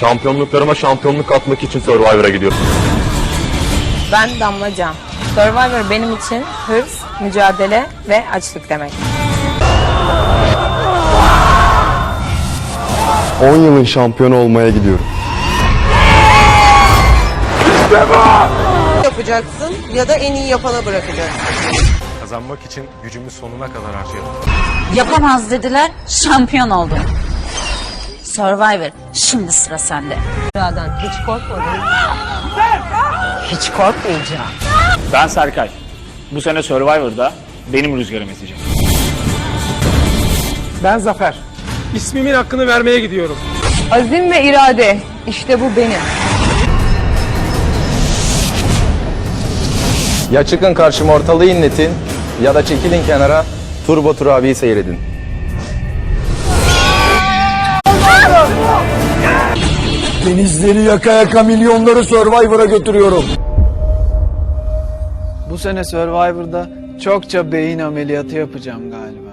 Şampiyonluklarıma şampiyonluk atmak için Survivor'a gidiyorum. Ben Damla Can. Survivor benim için hırs, mücadele ve açlık demek. 10 yılın şampiyonu olmaya gidiyorum. yapacaksın ya da en iyi yapana bırakacaksın. Kazanmak için gücümü sonuna kadar harcayalım. Yapamaz dediler, şampiyon oldum. Survivor, şimdi sıra sende. Sıradan hiç korkmadın. Hiç korkmayacağım. Ben Serkay. Bu sene Survivor'da benim rüzgarım esecek. Ben Zafer. İsmimin hakkını vermeye gidiyorum. Azim ve irade. İşte bu benim. Ya çıkın karşıma ortalığı inletin ya da çekilin kenara Turbo Tur abiyi seyredin. Denizleri yaka yaka milyonları Survivor'a götürüyorum. Bu sene Survivor'da çokça beyin ameliyatı yapacağım galiba.